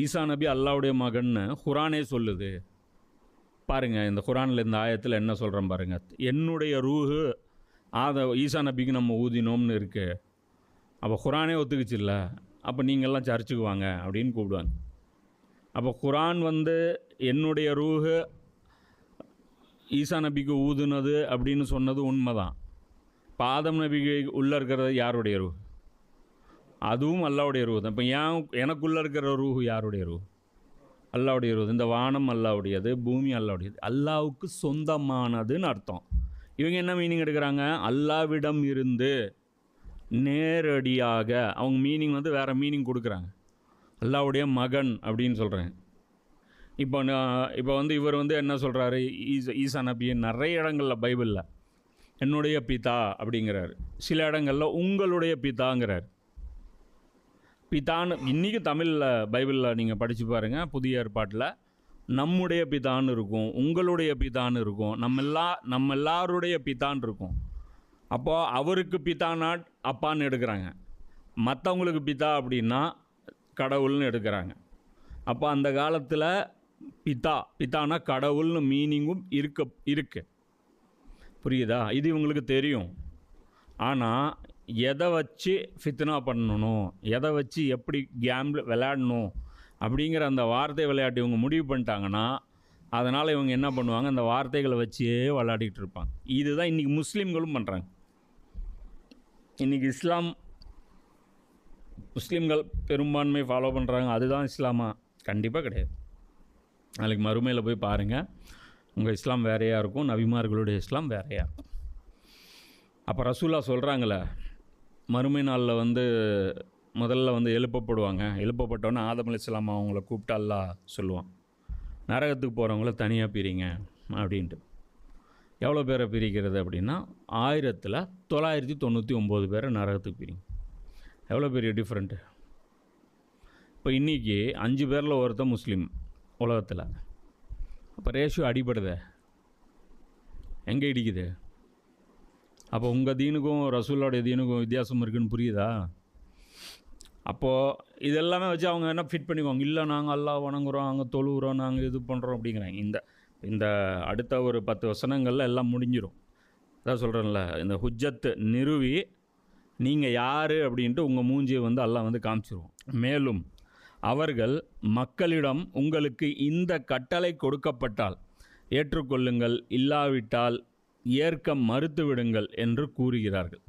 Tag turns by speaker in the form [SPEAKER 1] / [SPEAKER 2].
[SPEAKER 1] ஈசா நபி அல்லாவுடைய மகன்னு குரானே சொல்லுது. பாருங்கள் இந்த குரானில் இந்த ஆயத்தில் என்ன சொல்கிறேன் பாருங்கள் என்னுடைய ரூஹு ஆத ஈசா நபிக்கு நம்ம ஊதினோம்னு இருக்கு. அப்போ குரானே ஒத்துக்குச்சுல்ல அப்போ நீங்கள்லாம் சர்ச்சுக்கு வாங்க அப்படின்னு கூப்பிடுவாங்க. அப்போ குரான் வந்து என்னுடைய ரூஹு ஈசா நபிக்கு ஊதுனது அப்படின்னு சொன்னது உண்மை தான் பாதம் நபிக்கு உள்ளே இருக்கிறது யாருடைய ரூஹ்? அதுவும் அல்லாவுடைய ரூ தான். இப்போ ஏன் எனக்குள்ளே இருக்கிற ரூஹு யாருடைய ரூ அல்லாவுடைய ரூ இந்த வானம் அல்லாவுடையது பூமி அல்லாவுடையது. அல்லாவுக்கு சொந்தமானதுன்னு அர்த்தம். இவங்க என்ன மீனிங் எடுக்கிறாங்க? அல்லாவிடம் இருந்து நேரடியாக அவங்க மீனிங் வந்து வேறு மீனிங் கொடுக்குறாங்க. அல்லாவுடைய மகன் அப்படின்னு சொல்கிறேன் இப்போ நான் இப்போ வந்து இவர் வந்து என்ன சொல்கிறாரு ஈஸ் ஈசா நபி நிறைய இடங்களில் பைபிளில் என்னுடைய பிதா அப்படிங்கிறாரு. சில இடங்களில் உங்களுடைய பிதாங்கிறார். பிதான்னு இன்றைக்கி தமிழில் பைபிளில் நீங்கள் படித்து பாருங்கள் புதிய ஏற்பாட்டில். நம்முடைய பிதான்னு இருக்கும் உங்களுடைய பிதான் இருக்கும் நம்ம எல்லா நம்ம எல்லாருடைய பிதான் இருக்கும். அப்போது அவருக்கு பிதானா அப்பான்னு எடுக்கிறாங்க. மற்றவங்களுக்கு பிதா அப்படின்னா கடவுள்னு எடுக்கிறாங்க. அப்போ அந்த காலத்தில் பிதா பிதானா கடவுள்னு மீனிங்கும் இருக்க இருக்கு. புரியுதா? இது இவங்களுக்கு தெரியும். ஆனால் எதை வச்சு ஃபித்னா பண்ணணும்? எதை வச்சு எப்படி கேம்பிள் விளையாடணும்? அப்படிங்கிற அந்த வார்த்தை விளையாட்டு இவங்க முடிவு பண்ணிட்டாங்கன்னா அதனால் இவங்க என்ன பண்ணுவாங்க? அந்த வார்த்தைகளை வச்சே விளையாடிக்கிட்டு இருப்பாங்க. இதுதான் இன்றைக்கி முஸ்லீம்களும் பண்ணுறாங்க இன்றைக்கி இஸ்லாம் முஸ்லீம்கள் பெரும்பான்மை ஃபாலோ பண்ணுறாங்க அதுதான் இஸ்லாமா? கண்டிப்பாக கிடையாது. நாளைக்கு மறுமையில் போய் பாருங்கள் உங்கள் இஸ்லாம் வேறையாக இருக்கும். நபிமார்களுடைய இஸ்லாம் வேறையாக இருக்கும். அப்போ ரசூலா சொல்கிறாங்களே மறுமை நாளில் வந்து முதல்ல வந்து எழுப்பப்படுவாங்க. எழுப்பப்பட்டோன்னே ஆதம் அலைஹிஸ்ஸலாம் அவங்கள கூப்பிட்டு சொல்லுவான். நரகத்துக்கு போகிறவங்கள தனியாக பிரிங்க அப்படின்ட்டு. எவ்வளோ பேரை பிரிக்கிறது அப்படின்னா ஆயிரத்தில் தொள்ளாயிரத்தி தொண்ணூற்றி ஒம்பது பேரை நரகத்துக்கு பிரிங்க. எவ்வளோ பெரிய டிஃப்ரெண்ட்டு இப்போ இன்றைக்கி அஞ்சு பேரில் ஒருத்தன் முஸ்லீம் உலகத்தில். அப்போ ரேஷியோ அடிபடுதே. எங்கே இடிக்குது? அப்போ உங்கள் தீனுக்கும் ரசூலோடைய தீனுக்கும் வித்தியாசம் இருக்குன்னு புரியுதா? அப்போது இதெல்லாமே வச்சு அவங்க என்ன ஃபிட் பண்ணிக்குவாங்க? இல்லை நாங்கள் எல்லாம் வணங்குறோம் அங்கே தொழுகிறோம் நாங்கள் இது பண்ணுறோம் அப்படிங்கிறாங்க. இந்த இந்த அடுத்த ஒரு பத்து வசனங்களில் எல்லாம் முடிஞ்சிடும் அதான் சொல்கிறேன்ல இந்த ஹுஜ்ஜத்து நிறுவி நீங்கள் யார் அப்படின்ட்டு உங்கள் மூஞ்சியை வந்து எல்லாம் வந்து காமிச்சிருவோம் மேலும் அவர்கள் மக்களிடம் உங்களுக்கு இந்த கட்டளை கொடுக்கப்பட்டால் ஏற்றுக்கொள்ளுங்கள் இல்லாவிட்டால் ஏற்க மறுத்துவிடுங்கள் என்று கூறுகிறார்கள்.